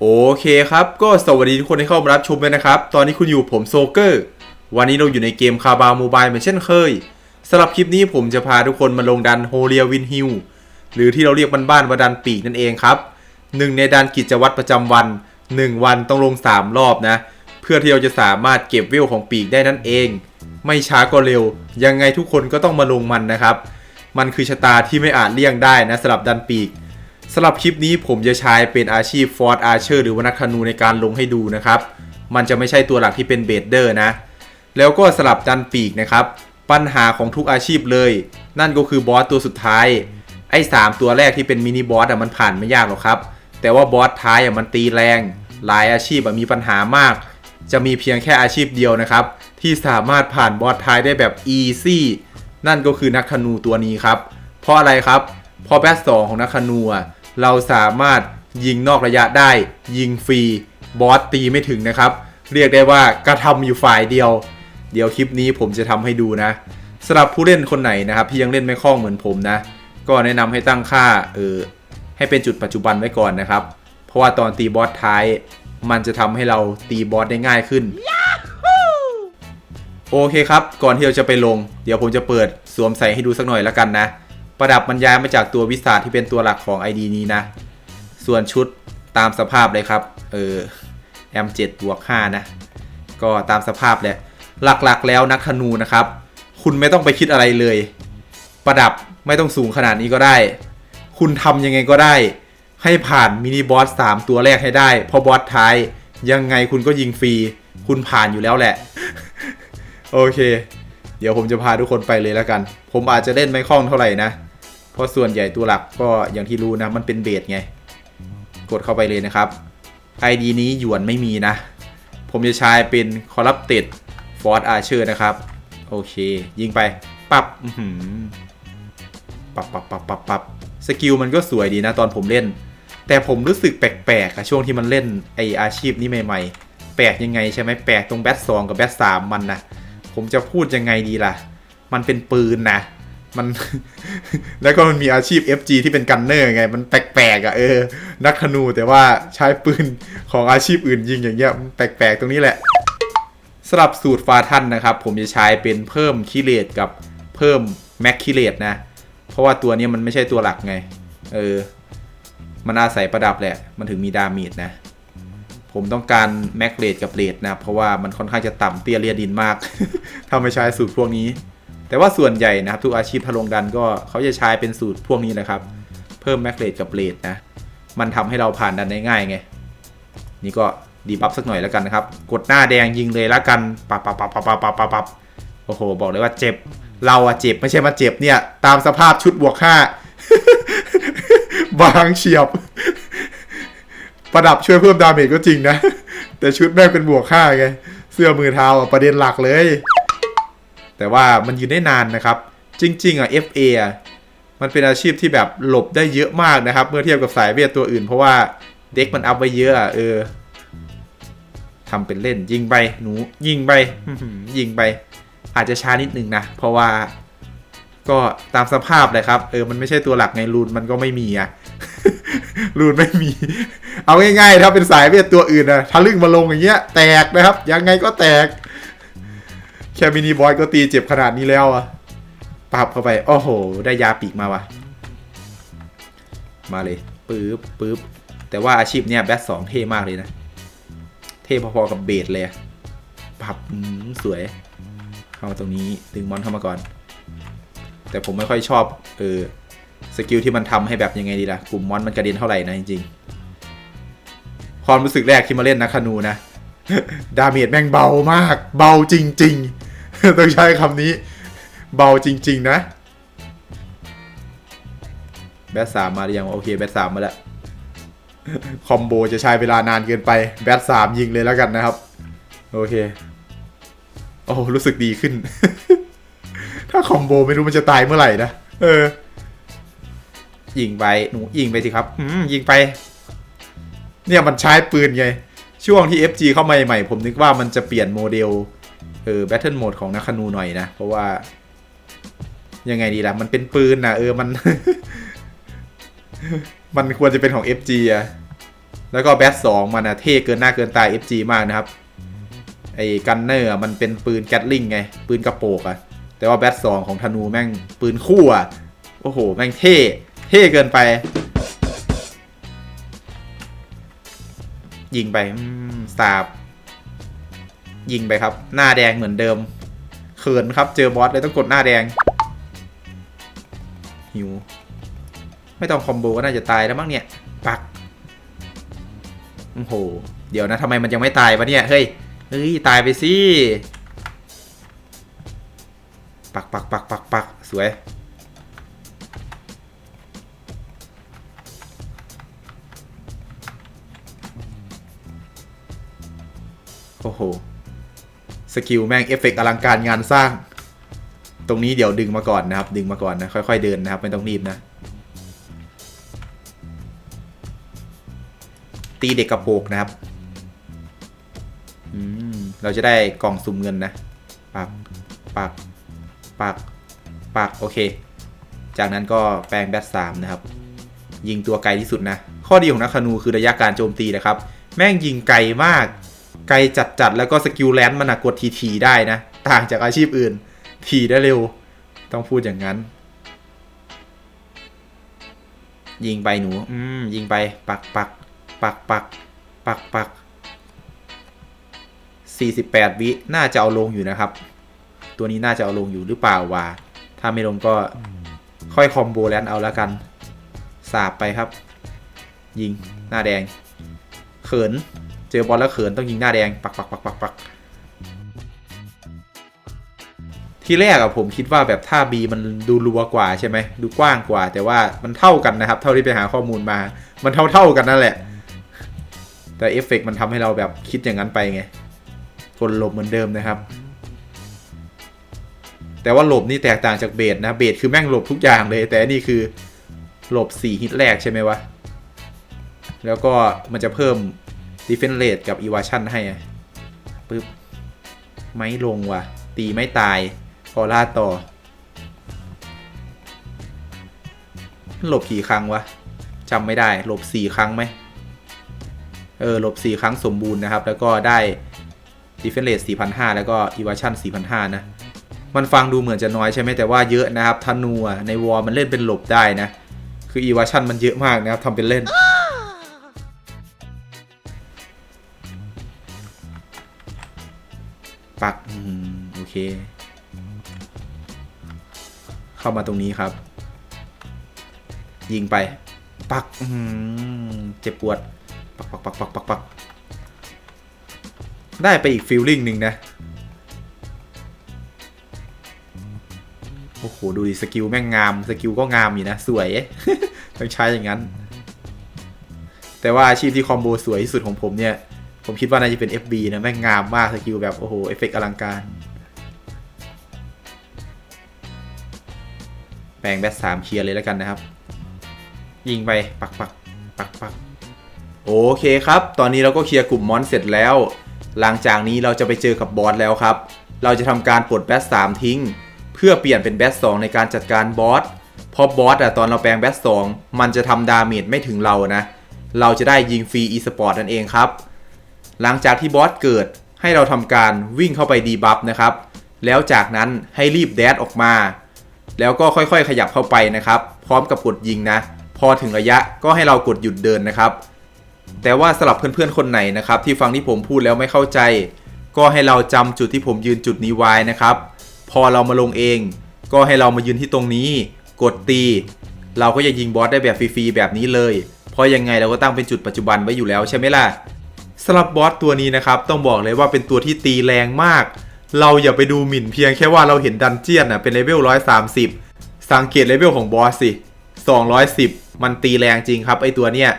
โอเคครับ ก็สวัสดีทุกคนที่เข้ามารับชมเลยนะครับ ตอนนี้คุณอยู่ผมโซเกอร์ วันนี้เราอยู่ในเกมคาบาโมบายเหมือนเช่นเคยสำหรับคลิปนี้ผมจะพาทุกคนมาลงดันโฮเลียวินฮิลหรือที่เราเรียกบ้านๆว่าดันปีกนั่นเองครับหนึ่งในดันกิจวัตรประจำวัน 1 วันต้องลง 3 รอบนะ เพื่อที่เราจะสามารถเก็บเวลของปีกได้นั่นเอง ไม่ช้าก็เร็ว ยังไงทุกคนก็ต้องมาลงมันนะครับ มันคือชะตาที่ไม่อาจเลี่ยงได้นะสำหรับดันปีก สำหรับคลิปนี้ผมจะใช้เป็นอาชีพฟอร์ดอาร์เชอร์หรือว่านักธนูในการลงให้ดูนะครับ มันจะไม่ใช่ตัวหลักที่เป็นเบดเดอร์นะ แล้วก็สลับดันปีกนะครับ ปัญหาของทุกอาชีพเลย นั่นก็คือบอสตัวสุดท้าย ไอ้3ตัวแรกที่เป็นมินิบอสอะมันผ่านไม่ยากหรอกครับ แต่ว่าบอสท้ายอะมันตีแรง หลายอาชีพอะมีปัญหามาก จะมีเพียงแค่อาชีพเดียวนะครับ ที่สามารถผ่านบอสท้ายได้แบบอีซี่นั่นก็คือนักธนูตัวนี้ครับ เพราะอะไรครับเพราะแบทสองของนักธนูอะ เราสามารถยิงนอกระยะได้ ยิงฟรีบอสตีไม่ถึงนะครับ เรียกได้ว่ากระทำอยู่ฝ่ายเดียว เดี๋ยวคลิปนี้ผมจะทำให้ดูนะสำหรับผู้เล่นคนไหนนะครับที่ยังเล่นไม่คล่องเหมือนผมนะ ก็แนะนำให้ตั้งค่าเออให้เป็นจุดปัจจุบันไว้ก่อนนะครับ เพราะว่าตอนตีบอสท้าย มันจะทำให้เราตีบอสได้ง่ายขึ้นโอเคครับ ก่อนที่เราจะไปลง เดี๋ยวผมจะเปิดสวมใส่ให้ดูสักหน่อยแล้วกันนะ ประดับมันย้ายมาจากตัววิสาที่เป็นตัวหลักของ ID นี้นะ ส่วนชุดตามสภาพเลยครับ เออแอม7บวก5นะ ก็ตามสภาพแหละ หลักๆแล้วนักธนูนะครับ คุณไม่ต้องไปคิดอะไรเลย ประดับไม่ต้องสูงขนาดนี้ก็ได้ คุณทำยังไงก็ได้ ให้ผ่านมินิบอส 3 ตัวแรกให้ได้พราะบอสท้ายยังไงคุณก็ยิงฟรี คุณผ่านอยู่แล้วแหละ โอเค เดี๋ยวผมจะพาทุกคนไปเลยแล้วกัน ผมอาจจะเล่นไม่คล่องเท่าไหร่นะ เพราะส่วนใหญ่ตัวหลักก็อย่างที่รู้นะมันเป็นเบสไง กดเข้าไปเลยนะครับ ID นี้หยวนไม่มีนะ ผมจะใช้เป็น Corrupted Force Archer นะครับ โอเค ยิงไป ปับปับปับปับปับปับสกิลมันก็สวยดีนะตอนผมเล่น แต่ผมรู้สึกแปลกๆอะช่วงที่มันเล่นไออาชีพนี้ใหม่ๆ แปลกยังไงใช่ไหมแปลกตรงแบทสองกับแบทสามมันนะผมจะพูดยังไงดีล่ะ มันเป็นปืนนะ มัน แล้วก็มันมีอาชีพ FG ที่เป็นกันเนอร์ไง มันแปลกๆอะเออ นักธนูแต่ว่าใช้ปืนของอาชีพอื่นยิงอย่างเงี้ยมันแปลกๆตรงนี้แหละสำหรับสูตรฟาทันนะครับ ผมจะใช้เป็นเพิ่มคิเลตกับเพิ่มแม็กคิเลตนะ เพราะว่าตัวนี้มันไม่ใช่ตัวหลักไง เออ มันอาศัยประดับแหละ มันถึงมีดาเมจนะ ผมต้องการแม็กเลดกับเลดนะ เพราะว่ามันค่อนข้างจะต่ำเตี้ยเรียดินมาก ถ้าไม่ใช้สูตรพวกนี้ แต่ว่าส่วนใหญ่นะครับทุกอาชีพทะลงดันก็เขาจะใช้เป็นสูตรพวกนี้แหละครับ เพิ่มแมกเลดกับเลดนะ มันทำให้เราผ่านดันได้ง่ายไง นี่ก็ดีบัฟสักหน่อยแล้วกันนะครับ กดหน้าแดงยิงเลยแล้วกันปับปับปับปับปับปับปับปับโอ้โห บอกเลยว่าเจ็บ เราอะเจ็บไม่ใช่มาเจ็บเนี่ย ตามสภาพชุดบวกห้าบางเฉียบ ประดับช่วยเพิ่มดาเมจก็จริงนะ แต่ชุดแม่งเป็นบวกค่าไง เสื้อมือเท้าประเด็นหลักเลย แต่ว่ามันยืนได้นานนะครับ จริง ๆอะ FA อะมันเป็นอาชีพที่แบบหลบได้เยอะมากนะครับ เมื่อเทียบกับสายเวทตัวอื่น เพราะว่าเด็กมันอัพไว้เยอะเออทำเป็นเล่นยิงไปหนูยิงไปยิงไป อาจจะช้านิดนึงนะ เพราะว่าก็ตามสภาพเลยครับ เออ มันไม่ใช่ตัวหลักไงรูนมันก็ไม่มีอะรูนไม่มี เอาง่ายๆ ถ้าเป็นสายเวทตัวอื่นนะทะลึ่งมาลงอย่างเงี้ย แตกนะครับ ยังไงก็แตก แค่มินิบอยก็ตีเจ็บขนาดนี้แล้วอะปับเข้าไป โอ้โห ได้ยาปีกมาว่ะมาเลยปึ๊บปึ๊บแต่ว่าอาชีพเนี้ยแบทสองเท่มากเลยนะ เท่พอๆกับเบสเลยปับสวย เข้ามาตรงนี้ดึงมอนเข้ามาก่อน แต่ผมไม่ค่อยชอบเออสกิลที่มันทำให้แบบยังไงดีล่ะ กลุ่มมอนมันกระเด็นเท่าไหร่นะจริงๆความรู้สึกแรกที่มาเล่นนะคานูนะ ดาเมจแม่งเบามาก เบาจริง ๆ ต้องใช้คำนี้ เบาจริง ๆ นะ แบทสามมาหรือยังโอเค แบทสามมาแล้ว คอมโบจะใช้เวลานานเกินไป แบทสามยิงเลยแล้วกันนะครับ โอเค โอ้รู้สึกดีขึ้น ถ้าคอมโบไม่รู้มันจะตายเมื่อไหร่นะ เออ ยิงไป หนูยิงไปสิครับอืมยิงไป เนี่ยมันใช้ปืนไง ช่วงที่ FG เข้ามาใหม่ผมนึกว่ามันจะเปลี่ยนโมเดล เออแบทเทิลโหมดของนักคนูหน่อยนะ เพราะว่า ยังไงดีล่ะ มันเป็นปืนนะเออมัน มันควรจะเป็นของ FG อะแล้วก็แบทสองมันอะเท่เกินหน้าเกินตา FG มากนะครับ ไอ้กันเนอร์มันเป็นปืนแกตลิงไง ปืนกระโปกอะแต่ว่าแบทสองของธนูแม่งปืนคู่อะโอ้โห แม่งเท่เท่เกินไป ยิงไปอืมสาบ ยิงไปครับ หน้าแดงเหมือนเดิมเขินครับเจอบอสเลยต้องกดหน้าแดงหิวไม่ต้องคอมโบก็น่าจะตายแล้วมั้งเนี่ย ปักโอ้โห เดี๋ยวนะทำไมมันยังไม่ตายวะเนี่ย เฮ้ย เฮ้ย ตายไปสิ ปักปักปักปักปักสวย โอ้โห สกิลแม่งเอฟเฟกต์อลังการงานสร้าง ตรงนี้เดี๋ยวดึงมาก่อนนะครับ ดึงมาก่อนนะ ค่อยๆเดินนะครับ ไม่ต้องรีบนะ ตีเด็กกระโปกนะครับอืมเราจะได้กล่องสุ่มเงินนะปักปักปักปักโอเค จากนั้นก็แปลงแบทสามนะครับ ยิงตัวไกลที่สุดนะ ข้อดีของนักธนูคือระยะการโจมตีนะครับ แม่งยิงไกลมาก ไกลจัดๆ แล้วก็สกิลแลนด์มันกดทีๆได้นะ ต่างจากอาชีพอื่น ทีได้เร็ว ต้องพูดอย่างนั้น ยิงไปหนู อืม ยิงไป ปักปักปักปักปักปัก48วิ น่าจะเอาลงอยู่นะครับ ตัวนี้น่าจะเอาลงอยู่หรือเปล่าวะถ้าไม่ลงก็ค่อยคอมโบแลนด์เอาแล้วกัน สาบไปครับ ยิง หน้าแดง เขิน เจอบอลแล้วเขินต้องยิงหน้าแดงปักปักปักปักปักทีแรกอะผมคิดว่าแบบท่า B มันดูรัวกว่าใช่ไหมดูกว้างกว่า แต่ว่ามันเท่ากันนะครับ เท่าที่ไปหาข้อมูลมา มันเท่าเท่ากันนั่นแหละ แต่เอฟเฟกต์มันทำให้เราแบบคิดอย่างนั้นไปไงกดหลบเหมือนเดิมนะครับ แต่ว่าหลบนี่แตกต่างจากเบสนะเบสคือแม่งหลบทุกอย่างเลย แต่อันนี่คือหลบ 4 ฮิตแรกใช่ไหมวะแล้วก็มันจะเพิ่ม defense rate กับ evasion ให้ปึ๊บไม่ลงว่ะ ตีไม่ตายพอล่าต่อ หลบกี่ครั้งวะจำไม่ได้ หลบ4ครั้งไหมเออหลบ4ครั้งสมบูรณ์นะครับ แล้วก็ได้ defense rate 4,500 แล้วก็ evasion 4,500 นะ มันฟังดูเหมือนจะน้อยใช่ไหมแต่ว่าเยอะนะครับธนูในวอลมันเล่นเป็นหลบได้นะ คือ evasion มันเยอะมากนะครับทำเป็นเล่น เคเข้ามาตรงนี้ครับ ยิงไป ปักเจ็บปวด ปักปักปักปักปักปักได้ไปอีกฟิลลิ่งหนึ่งนะ โอ้โห ดูดิ สกิลแม่งงาม สกิลก็งามอยู่นะ สวยต้องใช้อย่างนั้น แต่ว่าอาชีพที่คอมโบสวยที่สุดของผมเนี่ย ผมคิดว่าน่าจะเป็น FB นะ แม่งงามมาก สกิลแบบ โอ้โห เอฟเฟกต์อลังการ ลงแบทสามเคลียร์เลยแล้วกันนะครับ ยิงไปปักปักปักปักโอเคครับ ตอนนี้เราก็เคลียร์กลุ่มมอนเสร็จแล้ว หลังจากนี้เราจะไปเจอกับบอสแล้วครับ เราจะทำการปลดแบทสามทิ้ง เพื่อเปลี่ยนเป็นแบทสองในการจัดการบอสเพราะบอสอะตอนเราแปลงแบทสองมันจะทำดาเมจไม่ถึงเรานะ เราจะได้ยิงฟรีอีสปอร์ตนั่นเองครับ หลังจากที่บอสเกิดให้เราทำการวิ่งเข้าไปดีบัฟนะครับแล้วจากนั้นให้รีบแดดออกมา แล้วก็ค่อยๆ ขยับเข้าไปนะครับ พร้อมกับกดยิงนะ พอถึงระยะก็ให้เรากดหยุดเดินนะครับ แต่ว่าสำหรับเพื่อนๆคนไหนนะครับ ที่ฟังที่ผมพูดแล้วไม่เข้าใจ ก็ให้เราจำจุดที่ผมยืนจุดนี้ไว้นะครับ พอเรามาลงเอง ก็ให้เรามายืนที่ตรงนี้ กดตี เราก็จะยิงบอสได้แบบฟรีๆแบบนี้เลย เพราะยังไงเราก็ตั้งเป็นจุดปัจจุบันไว้อยู่แล้วใช่ไหมล่ะสำหรับบอสตัวนี้นะครับ ต้องบอกเลยว่าเป็นตัวที่ตีแรงมาก เราอย่าไปดูหมิ่นเพียงแค่ว่าเราเห็นดันเจียนอะเป็นเลเวล130สังเกตเลเวลของบอสสิ210มันตีแรงจริงครับไอตัวเนี้ย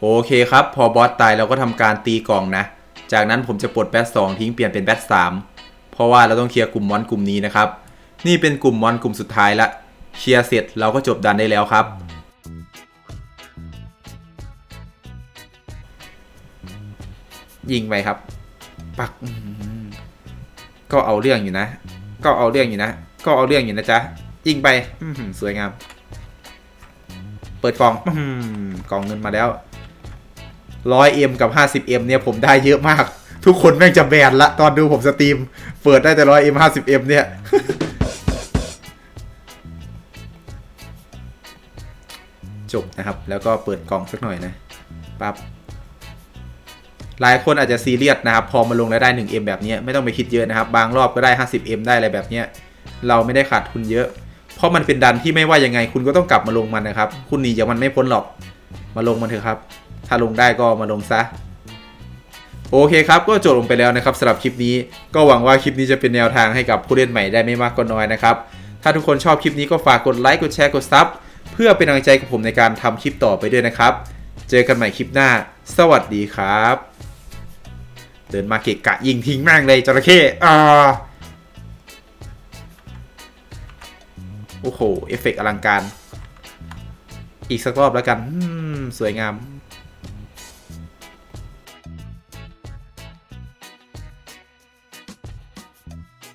โอเคครับ พอบอสตายเราก็ทำการตีกล่องนะ จากนั้นผมจะปลดแบทสองทิ้งเปลี่ยนเป็นแบทสามเพราะว่าเราต้องเคลียร์กลุ่มมอนกลุ่มนี้นะครับ นี่เป็นกลุ่มมอนกลุ่มสุดท้ายละเคลียร์เสร็จเราก็จบดันได้แล้วครับ ยิงไปครับ ปักก็เอาเรื่องอยู่นะ ก็เอาเรื่องอยู่นะ ก็เอาเรื่องอยู่นะจ๊ะ ยิงไปอืสวยงาม เปิดกล่องอกล่องเงินมาแล้ว 100M กับ 50M เอ็มเนี่ยผมได้เยอะมาก ทุกคนแม่งจะแบนละ ตอนดูผมสตรีม เปิดได้แต่ 100M 50M เนี่ยจบนะครับ แล้วก็เปิดกล่องสักหน่อยนะปั๊บ หลายคนอาจจะซีเรียสนะครับ พอมาลงแล้วได้ 1M แบบนี้ไม่ต้องไปคิดเยอะนะครับ บางรอบก็ได้ 50M ได้อะไรแบบนี้เราไม่ได้ขาดทุนเยอะ เพราะมันเป็นดันที่ไม่ว่ายังไงคุณก็ต้องกลับมาลงมันนะครับ คุณหนีจากมันไม่พ้นหรอกมาลงมันเถอะครับ ถ้าลงได้ก็มาลงซะโอเคครับก็จบลงไปแล้วนะครับสำหรับคลิปนี้ก็หวังว่าคลิปนี้จะเป็นแนวทางให้กับผู้เล่นใหม่ได้ไม่มากก็น้อยนะครับถ้าทุกคนชอบคลิปนี้ก็ฝากกดไลค์กดแชร์กดซับเพื่อเป็นกำลังใจกับผมในการทำคลิปต่อไปด้วยนะครับ เจอกันใหม่คลิปหน้า สวัสดีครับ เดินมาเกะกะยิงทิ้งแม่งเลยจระเข้อ่าโอ้โห เอฟเฟกต์อลังการ อีกสักรอบแล้วกัน สวยงาม